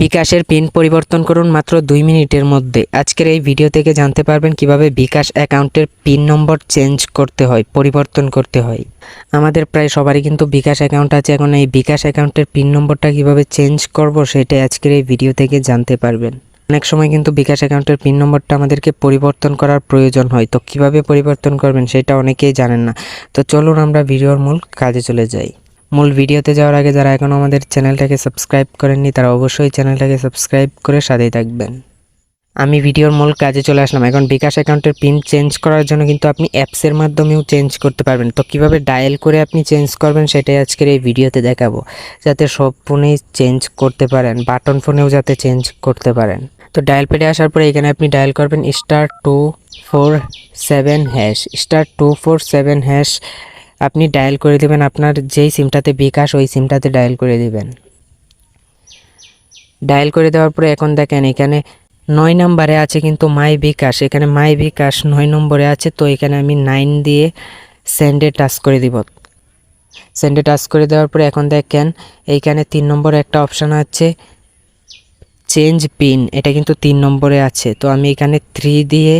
বিকাশের পিন পরিবর্তন করুন মাত্র দুই মিনিটের মধ্যে। আজকের এই ভিডিও থেকে জানতে পারবেন কীভাবে বিকাশ অ্যাকাউন্টের পিন নম্বর চেঞ্জ করতে হয়, পরিবর্তন করতে হয়। আমাদের প্রায় সবারই কিন্তু বিকাশ অ্যাকাউন্ট আছে, এখন এই বিকাশ অ্যাকাউন্টের পিন নম্বরটা কীভাবে চেঞ্জ করব সেটাই আজকের এই ভিডিও থেকে জানতে পারবেন। অনেক সময় কিন্তু বিকাশ অ্যাকাউন্টের পিন নম্বরটা আমাদেরকে পরিবর্তন করার প্রয়োজন হয়। তো কীভাবে পরিবর্তন করবেন সেটা অনেকেই জানেন না। তো চলুন আমরা ভিডিওর মূল কাজে চলে যাই। মূল ভিডিওতে যাওয়ার আগে যারা এখনও আমাদের চ্যানেলটাকে সাবস্ক্রাইব করেননি, তারা অবশ্যই চ্যানেলটাকে সাবস্ক্রাইব করে সাথেই থাকবেন। আমি ভিডিওর মূল কাজে চলে আসলাম। এখন বিকাশ অ্যাকাউন্টের পিন চেঞ্জ করার জন্য কিন্তু আপনি অ্যাপসের মাধ্যমেও চেঞ্জ করতে পারবেন। তো কীভাবে ডায়াল করে আপনি চেঞ্জ করবেন সেটাই আজকের এই ভিডিওতে দেখাবো। যাতে সব ফোনেই চেঞ্জ করতে পারেন, বাটন ফোনেও যাতে চেঞ্জ করতে পারেন। তো ডায়াল পেডে আসার পরে এখানে আপনি ডায়াল করবেন star two four seven hash. Star two four seven hash আপনি ডায়াল করে দেবেন, আপনার যেই সিমটাতে বিকাশ, ওই সিমটাতে ডায়াল করে দেবেন। ডায়াল করে দেওয়ার পরে এখন দেখেন, এখানে নয় নম্বরে আছে কিন্তু মাই বিকাশ, এখানে মাই বিকাশ নয় নম্বরে আছে, তো এখানে আমি নাইন দিয়ে সেন্ডে টাচ করে দিব। সেন্ডে টাচ করে দেওয়ার পরে এখন দেখেন, এইখানে তিন নম্বরে একটা অপশান আছে চেঞ্জ পিন এটা কিন্তু তিন নম্বরে আছে। তো আমি এখানে থ্রি দিয়ে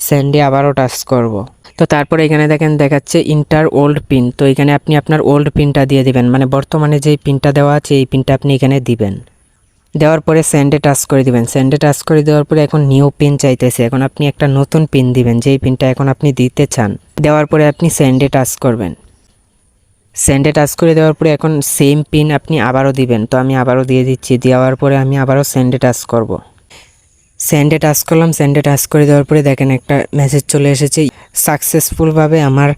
সেন্ডে আবারও টাচ করব। তো তারপরে এখানে দেখেন দেখাচ্ছে ইন্টার ওল্ড পিন তো এখানে আপনি আপনার ওল্ড পিনটা দিয়ে দিবেন। মানে বর্তমানে যেই পিনটা দেওয়া আছে, এই পিনটা আপনি এখানে দিবেন। দেওয়ার পরে সেন্ডে টাচ করে দিবেন। সেন্ডে টাচ করে দেওয়ার পরে এখন নিউ পিন চাইতেছে। এখন আপনি একটা নতুন পিন দিবেন, যেই পিনটা এখন আপনি দিতে চান। দেওয়ার পরে আপনি সেন্ডে টাচ করবেন। সেন্ডে টাচ করে দেওয়ার পরে এখন সেম পিন আপনি আবারও দিবেন। তো আমি আবারও দিয়ে দিচ্ছি। দেওয়ার পরে আমি আবারও সেন্ডে টাচ করব। সেন্ডে টাচ করলাম সেন্ডে টাচ করে দেওয়ার পরে দেখেন একটা মেসেজ চলে এসেছে সাকসেসফুলভাবে আমার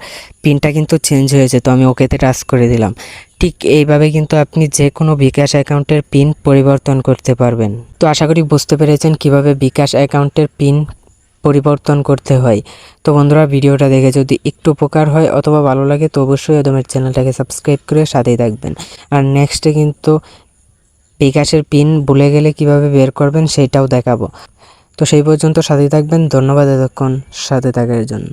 পিনটা কিন্তু চেঞ্জ হয়েছে, তো আমি ওকেতে টাচ করে দিলাম। ঠিক এইভাবে কিন্তু আপনি যে কোনো বিকাশ অ্যাকাউন্টের পিন পরিবর্তন করতে পারবেন। তো আশা করি বুঝতে পেরেছেন কীভাবে বিকাশ অ্যাকাউন্টের পিন পরিবর্তন করতে হয়। তো বন্ধুরা, ভিডিওটা দেখে যদি একটু উপকার হয় অথবা ভালো লাগে, তো অবশ্যই একদমের চ্যানেলটাকে সাবস্ক্রাইব করে সাথেই থাকবেন। আর নেক্সটে কিন্তু বিকাশের পিন ভুলে গেলে কীভাবে বের করবেন সেটাও দেখাবো। তো সেই পর্যন্ত সাথে থাকবেন। ধন্যবাদ এতক্ষণ সাথে থাকার জন্য।